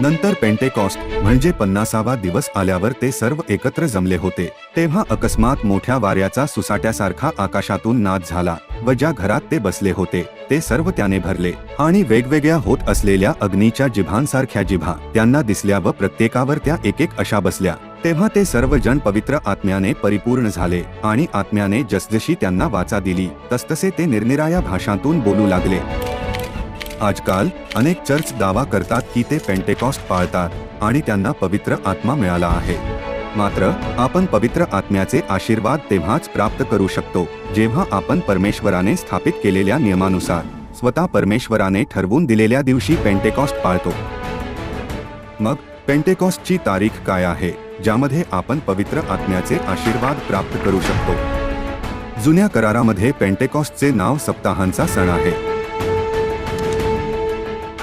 नंतर पेंटेकॉस्ट म्हणजे पन्नासावा दिवस आल्यावर ते सर्व एकत्र जमले होते. तेव्हा अकस्मात मोठ्या वाऱ्याचा सुसाट्यासारखा आकाशातून नाद झाला व ज्या घरात ते बसले होते ते सर्व त्याने भरले आणि वेगवेगळ्या होत असलेल्या अग्नीच्या जिभांसारख्या जिभा त्यांना दिसल्या व प्रत्येकावर त्या एक एक अशा बसल्या. तेव्हा ते सर्व जण पवित्र आत्म्याने परिपूर्ण झाले आणि आत्म्याने जसजशी त्यांना वाचा दिली तसतसे ते निरनिराळ्या भाषांतून बोलू लागले. आजकाल अनेक चर्च दावा करतात की ते पेंटेकॉस्ट पाळतात आणि त्यांना पवित्र आत्मा मिळाला आहे. मात्र आपण पवित्र आत्म्याचे आशीर्वाद तेव्हाच प्राप्त करू शकतो जेव्हा आपण परमेश्वराने स्थापित केलेल्या नियमानुसार स्वतः परमेश्वराने ठरवून दिलेल्या दिवशी पेंटेकॉस्ट पाळतो. मग पेंटेकॉस्टची तारीख काय आहे ज्यामध्ये आपण पवित्र आत्म्याचे आशीर्वाद प्राप्त करू शकतो? जुन्या करारामध्ये पेंटेकॉस्टचे नाव सप्ताहांचा सण आहे.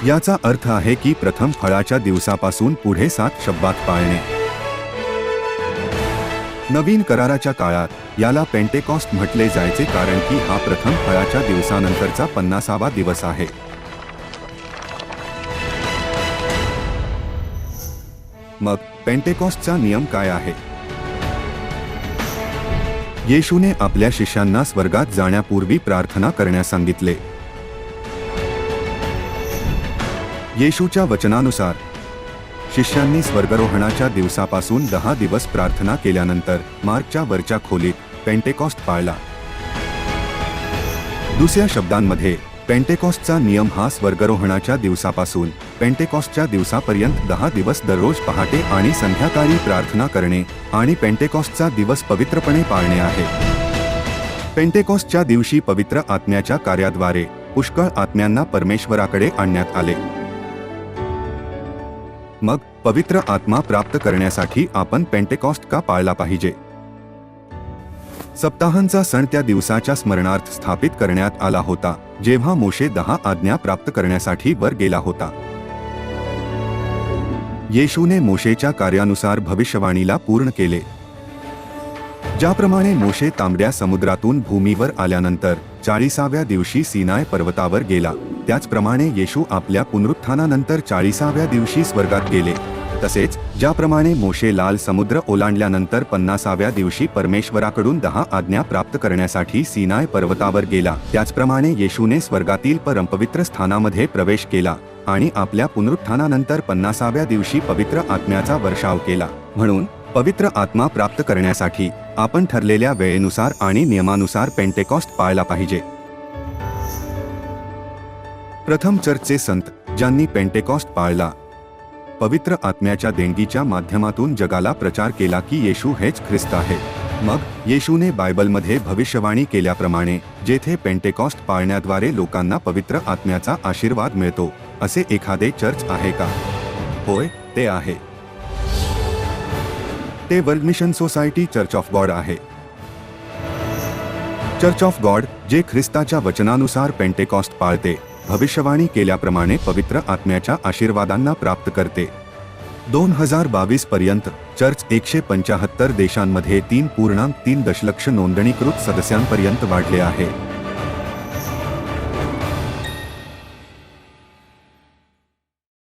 याचा अर्थ आहे की प्रथम फळाच्या दिवसापासून पुढे सात शब्दात पाळणे. नवीन कराराच्या काळात याला पेंटेकॉस्ट म्हटले जायचे कारण की हा प्रथम फळाच्या दिवसानंतरचा पन्नासावा दिवस आहे. मग पेंटेकॉस्टचा नियम काय आहे? येशूने आपल्या शिष्यांना स्वर्गात जाण्यापूर्वी प्रार्थना करण्यास सांगितले. येशूच्या वचनानुसार शिष्यांनी स्वर्गरोहणाच्या दिवसापासून दहा दिवस प्रार्थना केल्यानंतर मार्कच्या वरच्या खोलीत पेंटेकॉस्ट पाळला. दुसऱ्या शब्दांमध्ये पेंटेकॉस्टचा नियम हा स्वर्गरोहणाच्या दिवसापासून पेंटेकॉस्टच्या दिवसापर्यंत दहा दिवस दररोज पहाटे आणि संध्याकाळी प्रार्थना करणे आणि पेंटेकॉस्टचा दिवस पवित्रपणे पाळणे आहे. पेंटेकॉस्टच्या दिवशी पवित्र आत्म्याच्या कार्याद्वारे पुष्कळ आत्म्यांना परमेश्वराकडे आणण्यात आले. मग पवित्र आत्मा प्राप्त करण्यासाठी आपण पेंटेकॉस्ट का पाळला पाहिजे? सप्ताहांचा सण त्या दिवसाच्या स्मरणार्थ स्थापित करण्यात आला होता जेव्हा मोशे दहा आज्ञा प्राप्त करण्यासाठी वर गेला होता. येशूने मोशेच्या कार्यानुसार भविष्यवाणीला पूर्ण केले. ज्याप्रमाणे मोशे तांबड्या समुद्रातून भूमीवर आल्यानंतर चाळीसाव्या दिवशी सिनाय पर्वतावर गेला. त्याचप्रमाणे येशू आपल्या पुनरुत्थानानंतर चाळीसाव्या दिवशी स्वर्गात गेले. तसेच ज्याप्रमाणे मोशे लाल समुद्र ओलांडल्यानंतर पन्नासाव्या दिवशी परमेश्वराकडून दहा आज्ञा प्राप्त करण्यासाठी सीनाय पर्वतावर गेला. त्याचप्रमाणे येशूने स्वर्गातील परमपवित्र स्थानामध्ये प्रवेश केला आणि आपल्या पुनरुत्थानानंतर पन्नासाव्या दिवशी पवित्र आत्म्याचा वर्षाव केला. म्हणून पवित्र आत्मा प्राप्त करण्यासाठी आपण ठरलेल्या वेळेनुसार आणि नियमानुसार पेंटेकॉस्ट पाळला पाहिजे. प्रथम चर्चचे संत ज्यांनी पेंटेकॉस्ट पाळला. पवित्र आत्म्याच्या देणगीच्या माध्यमातून जगाला प्रचार केला की येशू हेच ख्रिस्त आहे. मग येशूने बायबलमध्ये भविष्यवाणी केल्याप्रमाणे जेथे पेंटेकॉस्ट पाळण्याद्वारे लोकांना पवित्र आत्म्याचा आशीर्वाद मिळतो असे एखादे चर्च आहे का? होय ते आहे. ते world mission society church of God आहे. चर्च ऑफ गॉड जे ख्रिस्ताच्या वचनानुसार पेंटेकॉस्ट पाळते भविष्यवाणी केल्याप्रमाणे पवित्र आत्म्याच्या आशीर्वादांना प्राप्त करते. दोन हजार बावीस पर्यंत चर्च एकशे पंचाहत्तर देशांमध्ये तीन पूर्णांक तीन दशलक्ष नोंदणीकृत सदस्यांपर्यंत वाढले आहे.